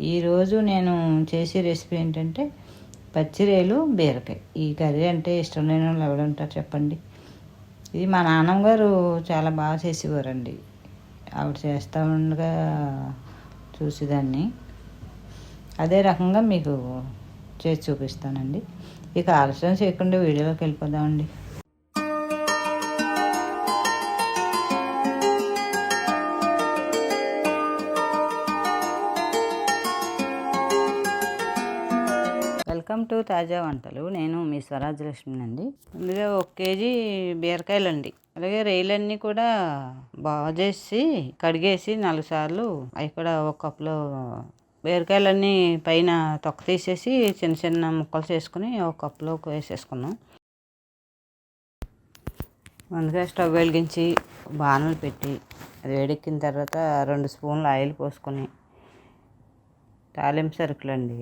ఈరోజు నేను చేసే రెసిపీ ఏంటంటే పచ్చిరేలు బీరకాయ. ఈ కర్రీ అంటే ఇష్టం లేని వాళ్ళు ఎవరు ఉంటారు చెప్పండి? ఇది మా నాన్నమ్మ గారు చాలా బాగా చేసేవారండి. ఆవిడ చేస్తూ ఉండగా చూసేదాన్ని. అదే రకంగా మీకు చేసి చూపిస్తానండి. ఇక ఆలస్యం చేయకుండా వీడియోలోకి వెళ్ళిపోదామండి. వెల్కమ్ టు తాజా వంటలు. నేను మీ స్వరాజలక్ష్మి అండి ఇందులో ఒక కేజీ బీరకాయలు అండి అలాగే రేలన్నీ కూడా బాగా చేసి కడిగేసి నాలుగు సార్లు అవి కూడా ఒక కప్లో బీరకాయలన్నీ పైన తొక్క తీసేసి చిన్న చిన్న ముక్కలు చేసుకుని ఒక కప్లో వేసేసుకున్నాం. ముందుగా స్టవ్ వెలిగించి బాణలు పెట్టి అది వేడెక్కిన తర్వాత రెండు స్పూన్లు ఆయిల్ పోసుకొని తాలింపు సరుకులు అండి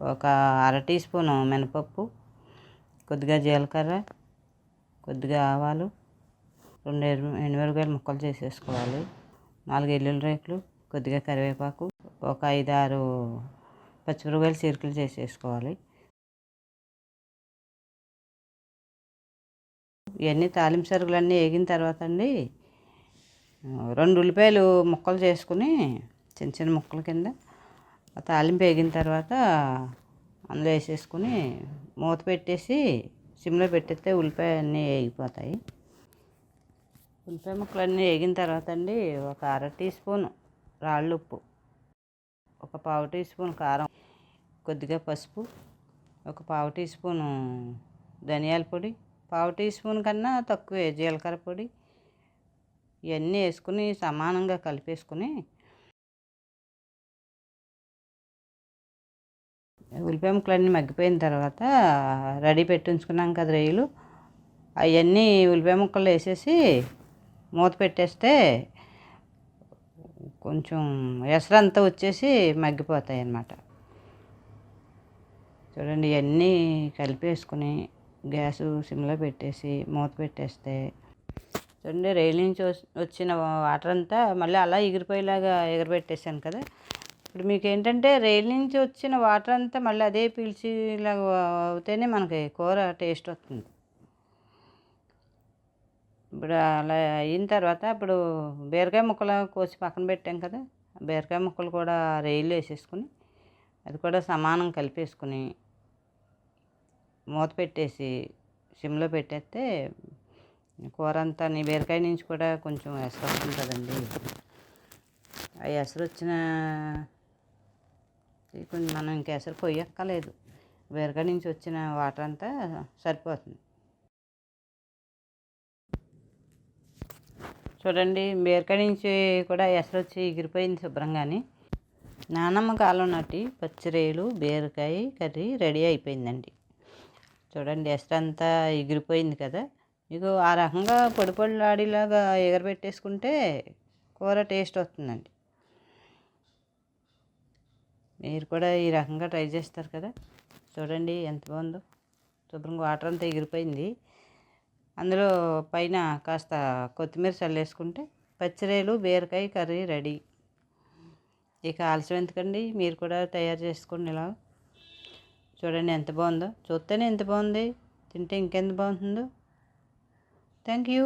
ఒక అర టీ స్పూను మినపప్పు కొద్దిగా జీలకర్ర కొద్దిగా ఆవాలు రెండు ఎనిమిరకాయలు ముక్కలు చేసేసుకోవాలి. నాలుగు ఎల్లుల్లి రేకులు కొద్దిగా కరివేపాకు ఒక ఐదు ఆరు పచ్చిమిరపకాయలు చీరికలు చేసేసుకోవాలి. ఇవన్నీ తాలింపు సరుకులన్నీ వేగిన తర్వాత అండి రెండు ఉల్లిపాయలు ముక్కలు చేసుకుని చిన్న చిన్న ముక్కల కింద తాలింపు వేగిన తర్వాత అందులో వేసేసుకుని మూత పెట్టేసి సిమ్లో పెట్టేస్తే ఉల్లిపాయ అన్నీ వేగిపోతాయి. ఉల్లిపాయ ముక్కలు అన్నీ వేగిన తర్వాత అండి ఒక అర టీ స్పూన్ రాళ్ళు ఉప్పు ఒక పావు టీ స్పూన్ కారం కొద్దిగా పసుపు ఒక పావు టీ స్పూను ధనియాల పొడి పావు టీ స్పూన్ కన్నా తక్కువే జీలకర్ర పొడి ఇవన్నీ వేసుకుని సమానంగా కలిపేసుకుని ఉల్లిపాయ ముక్కలన్నీ మగ్గిపోయిన తర్వాత రెడీ పెట్టించుకున్నాం కదా రొయ్యలు. అవన్నీ ఉల్లిపాయ ముక్కలు వేసేసి మూత పెట్టేస్తే కొంచెం ఎసరంతా వచ్చేసి మగ్గిపోతాయి అన్నమాట. చూడండి ఇవన్నీ కలిపేసుకుని గ్యాస్ సిమ్లో పెట్టేసి మూత పెట్టేస్తే చూడండి రైలు నుంచి వచ్చిన వాటర్ అంతా మళ్ళీ అలా ఎగిరిపోయేలాగా ఎగరబెట్టేసాను కదా. ఇప్పుడు మీకు ఏంటంటే రైలు నుంచి వచ్చిన వాటర్ అంతా మళ్ళీ అదే పీల్చేలాగా అవుతేనే మనకి కూర టేస్ట్ వస్తుంది. ఇప్పుడు అలా అయిన తర్వాత ఇప్పుడు బీరకాయ ముక్కలు కోసి పక్కన పెట్టాం కదా బీరకాయ ముక్కలు కూడా రైలు వేసేసుకుని అది కూడా సమానం కలిపేసుకుని మూత పెట్టేసి సిమ్లో పెట్టేస్తే కూర అంతా నీ బీరకాయ నుంచి కూడా కొంచెం ఎసరు వస్తుంది కదండి ఆ ఎసరు వచ్చిన కొంచెం మనం ఇంకా ఎసరు పొయ్యక్కలేదు బీరకాయ నుంచి వచ్చిన వాటర్ అంతా సరిపోతుంది. చూడండి బీరకాయ నుంచి కూడా ఎసరు వచ్చి ఎగిరిపోయింది శుభ్రంగానే. నానమ్మ కాలం నాటి పచ్చిరేలు బీరకాయ కర్రీ రెడీ అయిపోయిందండి. చూడండి ఎసరు అంతా ఎగిరిపోయింది కదా. ఇగో ఆ రకంగా పొడి పొడిలాడిలాగా ఎగరబెట్టేసుకుంటే కూర టేస్ట్ వస్తుందండి. మీరు కూడా ఈ రకంగా ట్రై చేస్తారు కదా. చూడండి ఎంత బాగుందో. శుభ్రంగా వాటర్ అంతా ఎగిరిపోయింది. అందులో పైన కాస్త కొత్తిమీర చల్లేసుకుంటే పచ్చిరేలు బీరకాయ కర్రీ రెడీ. ఇక ఆలస్యం ఎందుకండి? మీరు కూడా తయారు చేసుకోండి ఇలా. చూడండి ఎంత బాగుందో. చూస్తేనే ఎంత బాగుంది. తింటే ఇంకెంత బాగుంటుందో. Thank you